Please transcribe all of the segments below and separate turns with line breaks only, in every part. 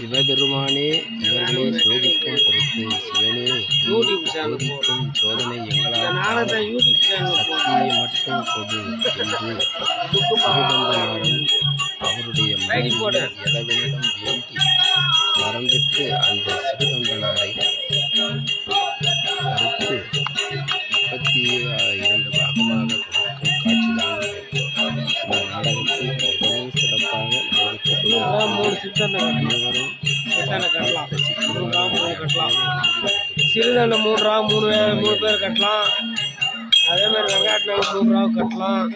சிவபெருமானே இவர்களை சோதிக்கும் பொருட்டு சிவனே. சோதிக்கும் சோதனை எங்களால். சக்தியை மட்டும் கொடு என்று சிவபெருமானும் அவருடைய
ஐடி போடு.
மனைவி இளவனிடம் வேண்டி வரம்பிட்டு அந்த சிறுதொண்டனாரை அறுத்து முப்பத்தி இரண்டு பாகமாக
மூணு சித்தனை
அனைவரும்
சித்தனை கட்டலாம். மூணு ரூபா மூணு கட்டலாம் சிறுதண்டை மூணு ரூபா மூணு பேர் மூணு பேர் கட்டலாம். அதே மாதிரி வெங்காட்டில் மூணு ரூபா கட்டலாம்.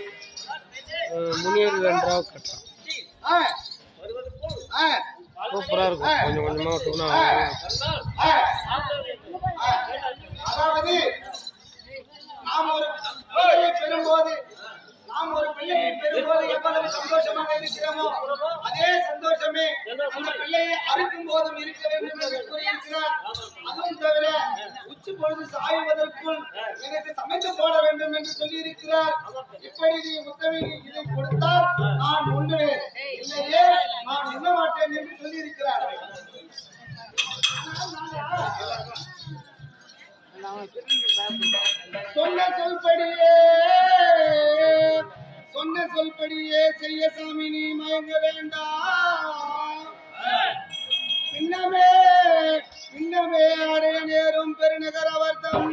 முனியூர் ரெண்டு ரூபா கட்டலாம். சூப்பராக இருக்கும். கொஞ்சம் கொஞ்சமாக விட்டோம்னா
அதாவது நாம் ஒரு பிள்ளையை பெறும்போது நாம் ஒரு பிள்ளையை பெறும்போது எவ்வளவு சந்தோஷமாக இருக்கிறோமோ அதே சந்தோஷமே அந்த பிள்ளையை அறுக்கும் போதும் இருக்க வேண்டும் என்று கூறியிருக்கிறார் அதுவும் தவிர உச்சி பொழுது சாய்வதற்குள் எனக்கு சமைத்து போட வேண்டும் என்று சொல்லியிருக்கிறார். இப்படி நீ முத்தமை இதை கொடுத்தால் நான் உண்ணுவேன் இல்லையே நான் உண்ண மாட்டேன் என்று சொல்லியிருக்கிறார். சொன்ன சொல்படியே சொன்ன சொல்படியே செய்ய சாமி நீ மயங்க வேண்டாம். இன்னமே இன்னமே அடைய நேரும் பெருநகர வர்த்தம்.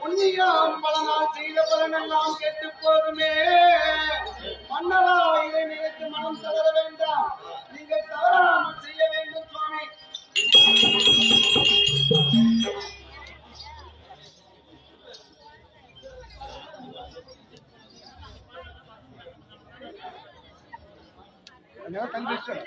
புண்ணியம் பல நாள் செய்த பலனெல்லாம் கெட்டு போதுமே. மன்னரா இதை நினைத்து மனம் தளரவே Your condition.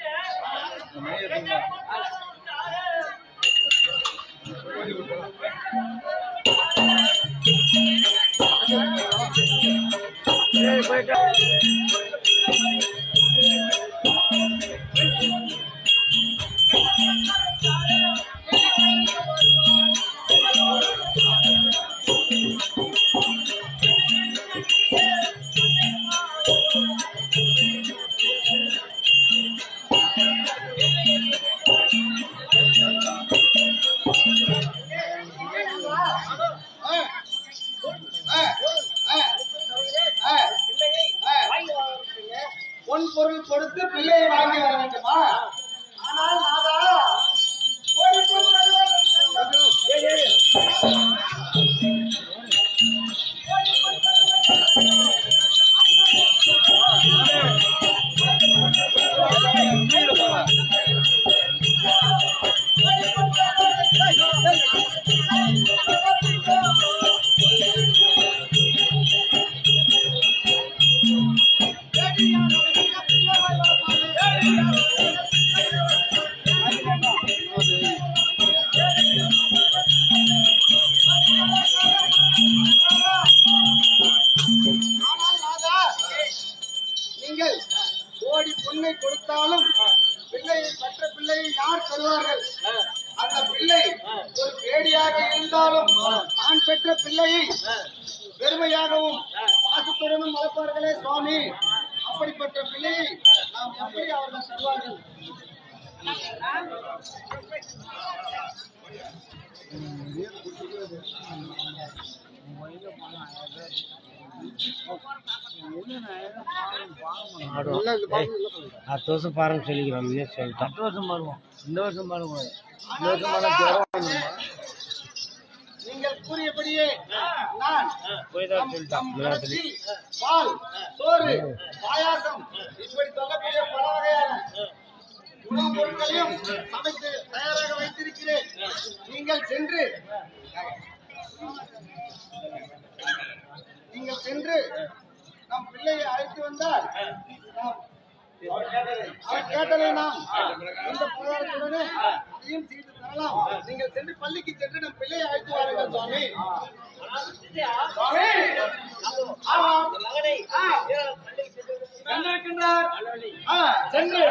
Hey, wait up. Thank you. கொடுத்து பிள்ளையை வாங்கி வர வேண்டுமா ஆனால் மாதா Thank you. நீங்கள் கோடி பொண்ணை கொடுத்தாலும் பிள்ளையை பெற்ற பிள்ளையை யார் தருவார்கள் அந்த பிள்ளை ஒரு பேடியாக இருந்தாலும் நான் பெற்ற பிள்ளையை பெருமையாகவும் பாசத்துடனும் வளர்ப்பார்களே சுவாமி அப்படிப்பட்ட பிள்ளையை நாம் எப்படி அவர்கள்
அடுத்த வருஷம் பாருங்க சொல்லிக்கிறோம் சொல்லிட்டோம் அடுத்த வருஷம் பாருவோம் இந்த வருஷம் பாருங்க இந்த வருஷம் பாருங்க
நீங்கள் கூறியபடியே நான் பால் சோறு பாயாசம் இப்படி சொல்லக்கூடிய பல வகையான உணவுப் பொருட்களையும் சமைத்து தயாராக வைத்திருக்கிறேன். நீங்கள் சென்று நீங்கள் சென்று நம் பிள்ளையை அழைத்து வந்தால் நாம் அவர் கேட்டதை. நாம் இந்த புகாரத்துடனே அதையும் செய்து நீங்கள் சென்று பள்ளிக்கு சென்று நம் பிள்ளையை அழைத்து வாருங்கள் சுவாமி. ஆ, சென்று.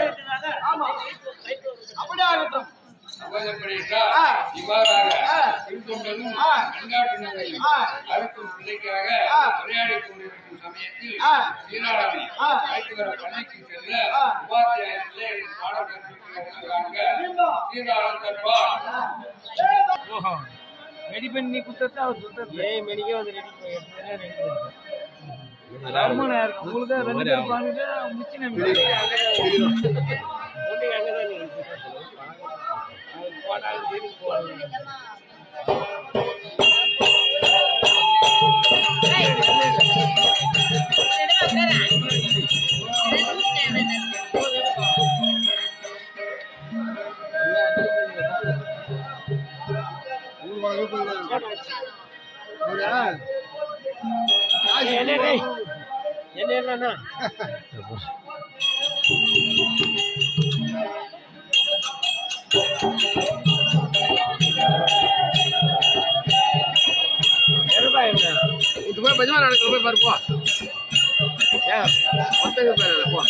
ஆமா. அப்படி ஆகட்டும்
சகோதரப்படிட்டா
ஆ.
இவ்வாறாக அங்காட்டு நகையும்
ஆ.
அறுக்கும் பிள்ளைக்காக. விளையாடி கொண்டிருக்கும் சமயத்தில்
ஆ.
அழைத்து வர பள்ளிக்கு செல்ல பாடம் கற்பிக்கிறாங்க சீராளன்
ஓஹோ. ரெடி பண்ணி கொடுத்தது அவர் சுத்தது ஏன் மெடிக்கே வந்து ரெடி பண்ணி. ரெடி பண்ணி? என்ன
இது போய் பஜமா நடக்கிற போய் பாரு போ.
ஏன்
மொத்தங்க பேர் போ.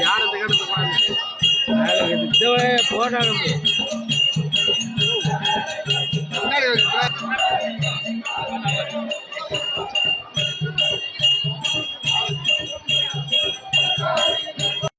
யார் அந்த கடத்து போறாங்க
நாளைக்கு